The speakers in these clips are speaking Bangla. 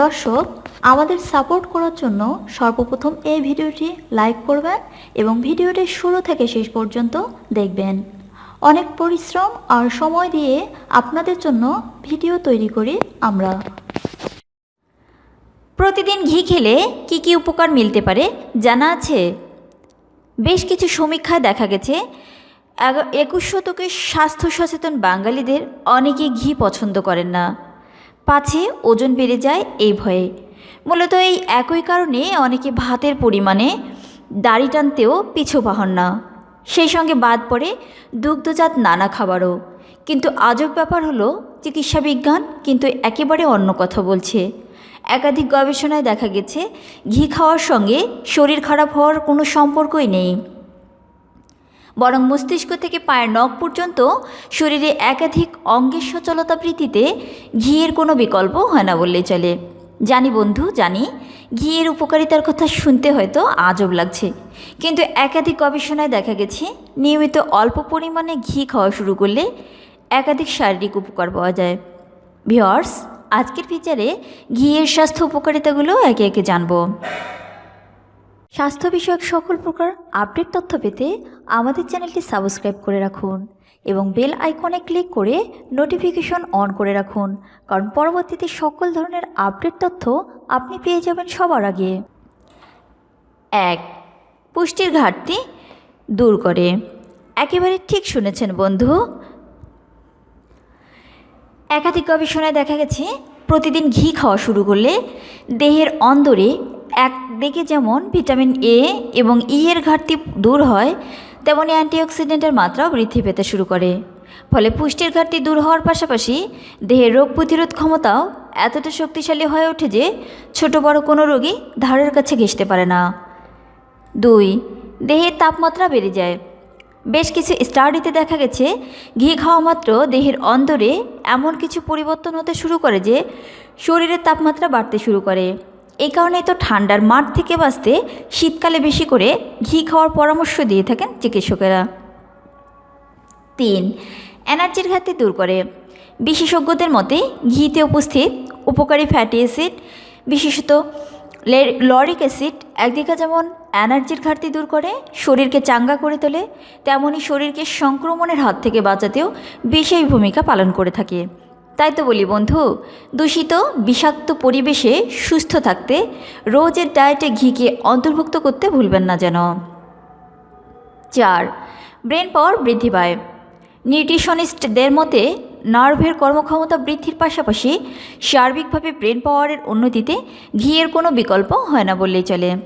দর্শক, আমাদের সাপোর্ট করার জন্য সর্বপ্রথম এই ভিডিওটি লাইক করবেন এবং ভিডিওটি শুরু থেকে শেষ পর্যন্ত দেখবেন। অনেক পরিশ্রম আর সময় দিয়ে আপনাদের জন্য ভিডিও তৈরি করি আমরা। প্রতিদিন ঘি খেলে কি কি উপকার মিলতে পারে জানা আছে? বেশ কিছু সমীক্ষায় দেখা গেছে একুশ শতকের স্বাস্থ্য সচেতন বাঙালিদের অনেকে ঘি পছন্দ করেন না। পাছে ওজন বেড়ে যায় এই ভয়ে। মূলত এই একই কারণে অনেকে ভাতের পরিমাণে দাড়ি টানতেও পিছু পাহন না। সেই সঙ্গে বাদ পড়ে দুগ্ধজাত নানা খাবারও। কিন্তু আজব ব্যাপার হলো, চিকিৎসা বিজ্ঞান কিন্তু একেবারে অন্য কথা বলছে। একাধিক গবেষণায় দেখা গেছে, ঘি খাওয়ার সঙ্গে শরীর খারাপ হওয়ার কোনো সম্পর্কই নেই। বরং মস্তিষ্ক থেকে পায়ের নখ পর্যন্ত শরীরে একাধিক অঙ্গের সচলতা বৃদ্ধিতে ঘিয়ের কোনো বিকল্প হয় না বললেই চলে। জানি বন্ধু, জানি। ঘিয়ের উপকারিতার কথা শুনতে হয়তো আজব লাগছে। কিন্তু একাধিক গবেষণায় দেখা গেছে, নিয়মিত অল্প পরিমাণে ঘি খাওয়া শুরু করলে একাধিক শারীরিক উপকার পাওয়া যায়। ভিওর্স আজকের ফিচারে ঘিয়ের স্বাস্থ্য উপকারিতাগুলো একে একে জানব। স্বাস্থ্য বিষয়ক সকল প্রকার আপডেট তথ্য পেতে আমাদের চ্যানেলটি সাবস্ক্রাইব করে রাখুন এবং বেল আইকনে ক্লিক করে নোটিফিকেশন অন করে রাখুন, কারণ পরবর্তীতে সকল ধরনের আপডেট তথ্য আপনি পেয়ে যাবেন সবার আগে। এক, পুষ্টির ঘাটতি দূর করে। একেবারে ঠিক শুনেছেন বন্ধু। একাধিক গবেষণায় দেখা গেছে, প্রতিদিন ঘি খাওয়া শুরু করলে দেহের অন্দরে একদিকে যেমন ভিটামিন এ এবং ই এর ঘাটতি দূর হয়, তেমনি অ্যান্টিঅক্সিডেন্টের মাত্রাও বৃদ্ধি পেতে শুরু করে। ফলে পুষ্টির ঘাটতি দূর হওয়ার পাশাপাশি দেহের রোগ প্রতিরোধ ক্ষমতাও এতটা শক্তিশালী হয়ে ওঠে যে ছোট বড় কোনো রোগী ধারের কাছে ঘেঁষতে পারে না। দুই দেহের তাপমাত্রা বেড়ে যায়। বেশ কিছু স্টাডিতে দেখা গেছে, ঘি খাওয়া মাত্র দেহের অন্দরে এমন কিছু পরিবর্তন হতে শুরু করে যে শরীরের তাপমাত্রা বাড়তে শুরু করে। এই কারণে তো ঠান্ডার মাঠ থেকে বাঁচতে শীতকালে বেশি করে ঘি খাওয়ার পরামর্শ দিয়ে থাকেন চিকিৎসকেরা। তিন, এনার্জির ঘাটতি দূর করে। বিশেষজ্ঞদের মতে, ঘিতে উপস্থিত উপকারী ফ্যাটি অ্যাসিড, বিশেষত লরিক অ্যাসিড একদিকে যেমন এনার্জির ঘাটতি দূর করে, শরীরকে চাঙ্গা করে তোলে তেমনই শরীরকে সংক্রমণের হাত থেকে বাঁচাতেও বিশেষ ভূমিকা পালন করে থাকে। তাই তো বলি, বন্ধু, দূষিত, বিষাক্ত পরিবেশে সুস্থ থাকতে, রোজের ডায়েটে ঘিকে অন্তর্ভুক্ত করতে ভুলবেন না যেন। চার, ব্রেন পাওয়ার বৃদ্ধি পায়। নিউট্রিশনিস্টদের মতে, নার্ভের কর্মক্ষমতা বৃদ্ধির পাশাপাশি সার্বিকভাবে ব্রেন পাওয়ারের উন্নতিতে ঘিয়ের কোনো বিকল্প হয় না বললেই চলে।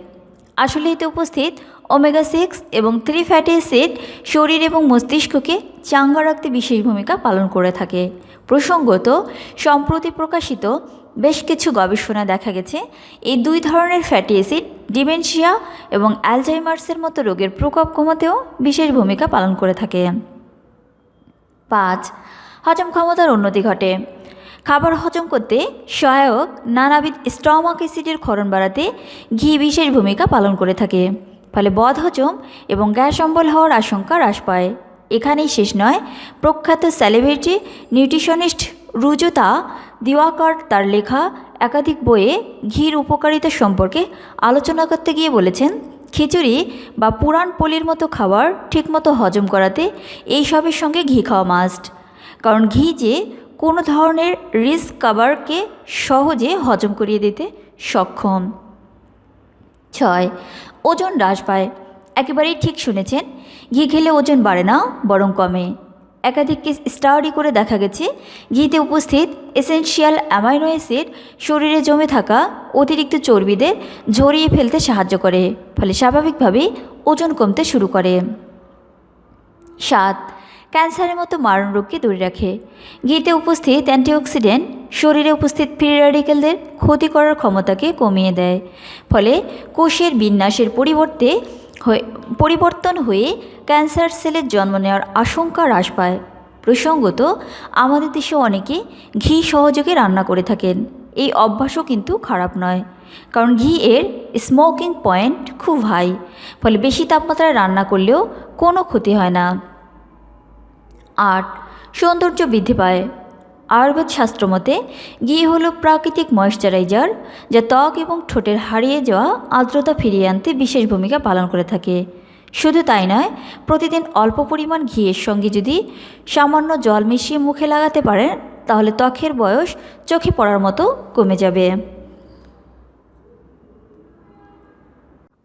আসলে এতে উপস্থিত ওমেগা সিক্স এবং থ্রি ফ্যাটি অ্যাসিড শরীর এবং মস্তিষ্ককে চাঙ্গা রাখতে বিশেষ ভূমিকা পালন করে থাকে। প্রসঙ্গত, সম্প্রতি প্রকাশিত বেশ কিছু গবেষণা দেখা গেছে, এই দুই ধরনের ফ্যাটি অ্যাসিড ডিমেনশিয়া এবং অ্যালজাইমার্সের মতো রোগের প্রকোপ কমাতেও বিশেষ ভূমিকা পালন করে থাকে। পাঁচ, হজম ক্ষমতার উন্নতি ঘটে। খাবার হজম করতে সহায়ক নানাবিধ স্টমাক অ্যাসিডের ক্ষরণ বাড়াতে ঘি বিশেষ ভূমিকা পালন করে থাকে। ফলে বদহজম এবং গ্যাস অম্বল হওয়ার আশঙ্কা হ্রাস পায়। এখানেই শেষ নয়। প্রখ্যাত সেলিব্রিটি নিউট্রিশনিস্ট রুজুতা দিওয়াকর তার লেখা একাধিক বইয়ে ঘির উপকারিতা সম্পর্কে আলোচনা করতে গিয়ে বলেছেন, খিচুড়ি বা পুরাণ পলির মতো খাবার ঠিকমতো হজম করাতে এই সবের সঙ্গে ঘি খাওয়া মাস্ট কারণ ঘি যে কোনো ধরনের রিস্ক কাভারকে সহজে হজম করিয়ে দিতে সক্ষম। ছয় ওজন হ্রাস পায়। একেবারেই ঠিক শুনেছেন। ঘি খেলে ওজন বাড়ে না, বরং কমে। একাধিক স্টাডি করে দেখা গেছে, ঘিতে উপস্থিত এসেনশিয়াল অ্যামাইনো অ্যাসিড শরীরে জমে থাকা অতিরিক্ত চর্বিদের ঝরিয়ে ফেলতে সাহায্য করে, ফলে স্বাভাবিকভাবেই ওজন কমতে শুরু করে। সাত ক্যান্সারের মতো মারণ রোগকে দূরে রাখে। ঘিতে উপস্থিত অ্যান্টিঅক্সিডেন্ট শরীরে উপস্থিত ফ্রি র্যাডিক্যালদের ক্ষতি করার ক্ষমতাকে কমিয়ে দেয়। ফলে কোষের বিন্যাসের পরিবর্তে পরিবর্তন হয়ে ক্যান্সার সেলের জন্ম নেওয়ার আশঙ্কা হ্রাস পায়। প্রসঙ্গত, আমাদের দেশে অনেকে ঘি সহযোগে রান্না করে থাকেন। এই অভ্যাসও কিন্তু খারাপ নয়। কারণ ঘি এর স্মোকিং পয়েন্ট খুব হাই। ফলে বেশি তাপমাত্রায় রান্না করলেও কোনো ক্ষতি হয় না। আট, সৌন্দর্য বৃদ্ধি পায়। আয়ুর্বেদ শাস্ত্র মতে, ঘি হলো প্রাকৃতিক ময়েশ্চারাইজার, যা ত্বক এবং ঠোঁটের হারিয়ে যাওয়া আর্দ্রতা ফিরিয়ে আনতে বিশেষ ভূমিকা পালন করে থাকে। শুধু তাই নয়, প্রতিদিন অল্প পরিমাণ ঘিয়ের সঙ্গে যদি সামান্য জল মিশিয়ে মুখে লাগাতে পারেন, তাহলে ত্বকের বয়স চোখে পড়ার মতো কমে যাবে।